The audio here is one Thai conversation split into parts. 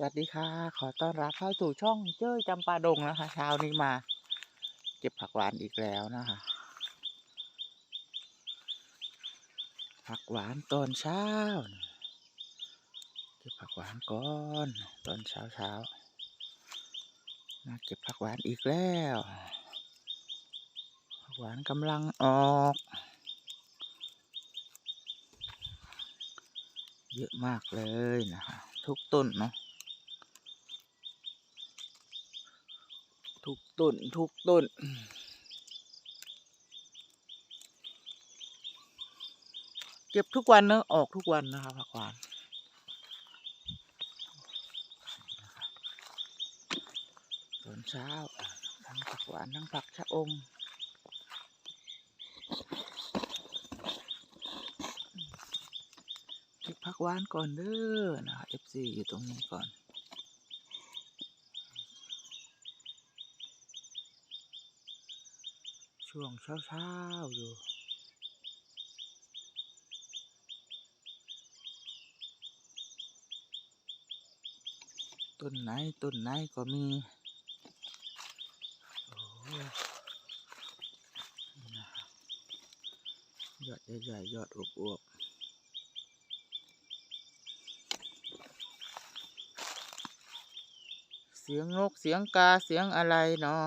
สวัสดีค่ะ ขอต้อนรับเข้าสู่ช่องเจ้ยจำปาดงนะคะ เช้านี้มา เก็บผักหวานอีกแล้วนะคะ ผักหวานตอนเช้า เก็บผักหวานก่อนตอนเช้าเช้ามาเก็บผักหวานอีกแล้ว ผักหวานกำลังออก เยอะมากเลยนะคะทุกต้นเนาะ ทุกต้น ทุกต้น เก็บทุกวันเนอะออกทุกวันนะคะผักหวานตอนเช้าทั้งผักหวานทั้งผักชะอมเก็บผักหวานก่อนเด้อนะคะ FC อยู่ตรงนี้ก่อน ช่วงเช้าๆอยู่ ต้นไหนต้นไหนก็มีอยอดใหญ่ๆยอดอวบๆเสียงนกเสียงกาเสียงอะไรเนาะ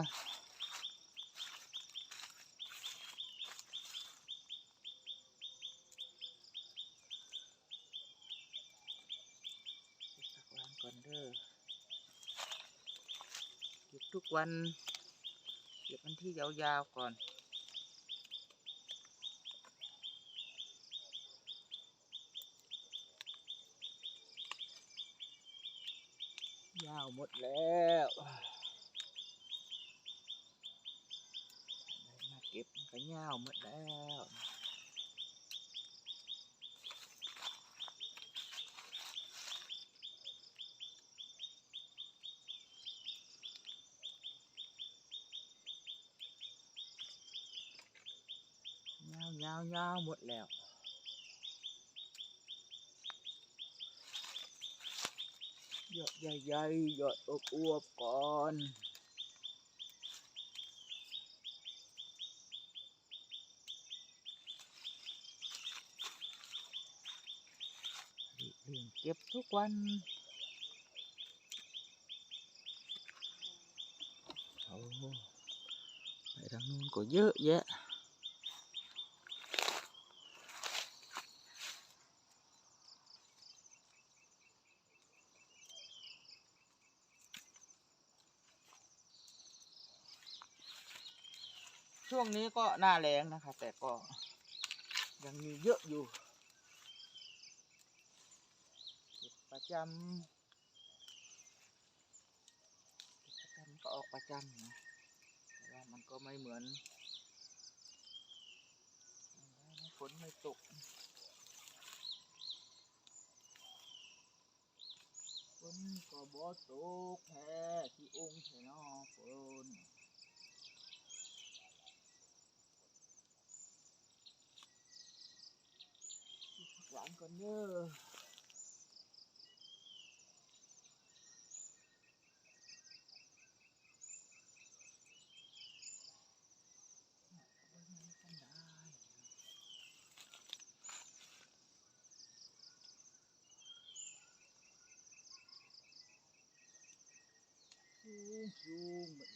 เก็บผักหวานก่อนเด้อเก็บ ทุกวัน เก็บวันที่ยาวๆก่อนยาวหมดแล้วมาเก็บมันก็ยาวหมดแล้ว ยาวยาวยหมดแล้วยอดใหญ่ๆยอดอวบๆก่อนเรื่องเก็บทุกวันโอ้ไปทางนู้นก็เยอะแยะ นี้ก็หน้าแรงนะคะ แต่ก็ยังมีเยอะอยู่ประจำประจำก็ออกประจำนะแต่ว่ามันก็ไม่เหมือนฝนไม่ตกฝนก็บ่ตกแพ้ที่องค์แท้นอฝน หวาน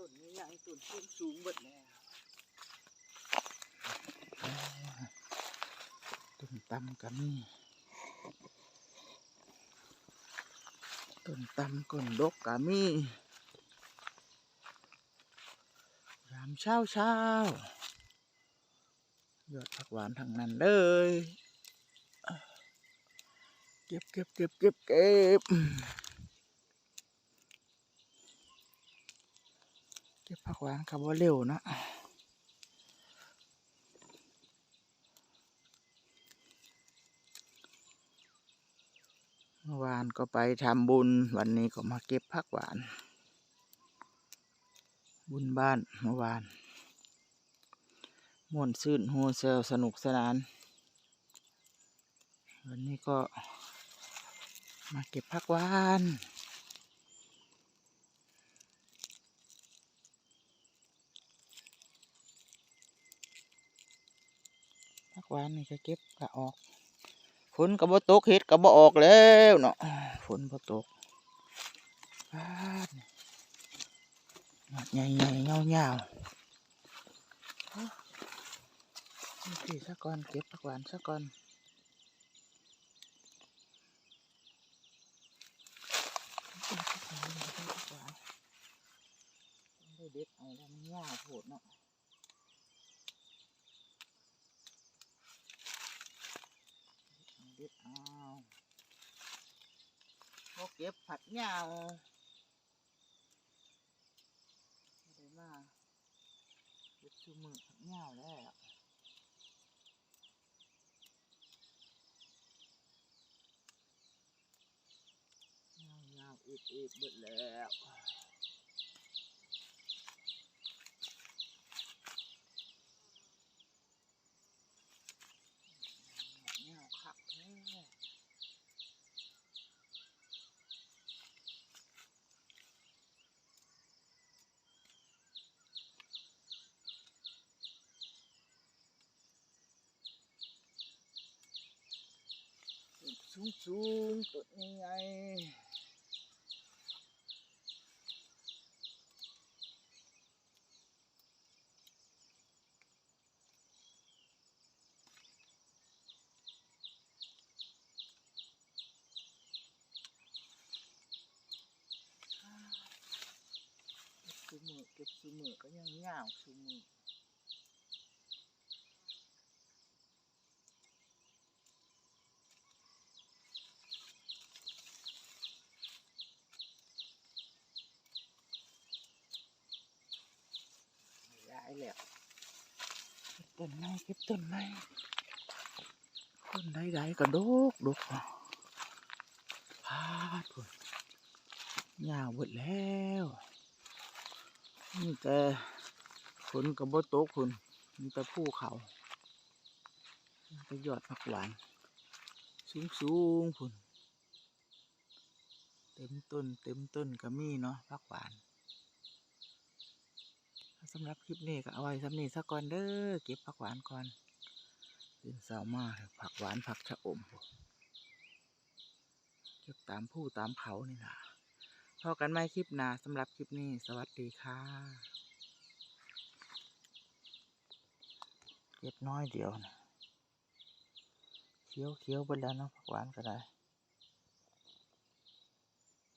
ต้นนี้ใหญ่ต้นสูงสูงเบิดแล้วต้นตำก็มีต้นตำก้นดกก็มียามเช้าเช้ายอดผักหวานทั้งนั้นเลยเก็บเก็บเก็บเก็บเก็บ ก็บผักหวานกับว่าเร็วนะเมื่อวานก็ไปทำบุญ วันนี้ก็มาเก็บผักหวาน บุญบ้านเมื่อวานม่วนซื่นโฮเซลสนุกสนาน วันนี้ก็มาเก็บผักหวาน ผักห วานนี่ก็เก็บกะออก ฝนก็บ่ตกเห็ดก็บ่ออกแล้วเนาะ ฝนบ่ตกหนักใหญ่ใหญ่เงาเงานี่สักก่อนเก็บผักหวานสักก่อนเก็กหวานเก็บผักหวานได้เด็ดเอาแล้วมันยาวโผดเนาะ เด็ดเอาพว กเก็บผัดเหงาไม่ได้มาเก็บชูมือผัดเหงาแล้วเหงาเหงาอีกอีกเบิดแล้วเหงาคักแท้ สูงสูงๆต้นนี้ไงเก็บสูมือเก็บสูมือก็ยังเงาวสูมือย้ายแล้วเก็บต้นไม้เก็บต้นไม้ต้นใดๆก็ดกดกพาดพุ่นยาวหมดแล้วนี่แต่ฝนกับบ่ตกคุณมีแต่ภูเขามีแต่ยอดผักหวาน สูงสูงๆพุ่นเต็มต้น เต็มต้นก็มีเนาะผักหวาน สำหรับคลิปนี้ก็เอาไว้สำนีสักก่อนเด้อเก็บผักหวานก่อนตื่นเช้ามาผักหวานผักชะอมเก็บตามผู้ตามเขานี่นะพอกันไหมคลิปหนาสำหรับคลิปนี้ สวัสดีค่ะเก็บน้อยเดียวนะเคี้ยวเคี้ยวๆไปแล้วเนาะผักหวานก็ได้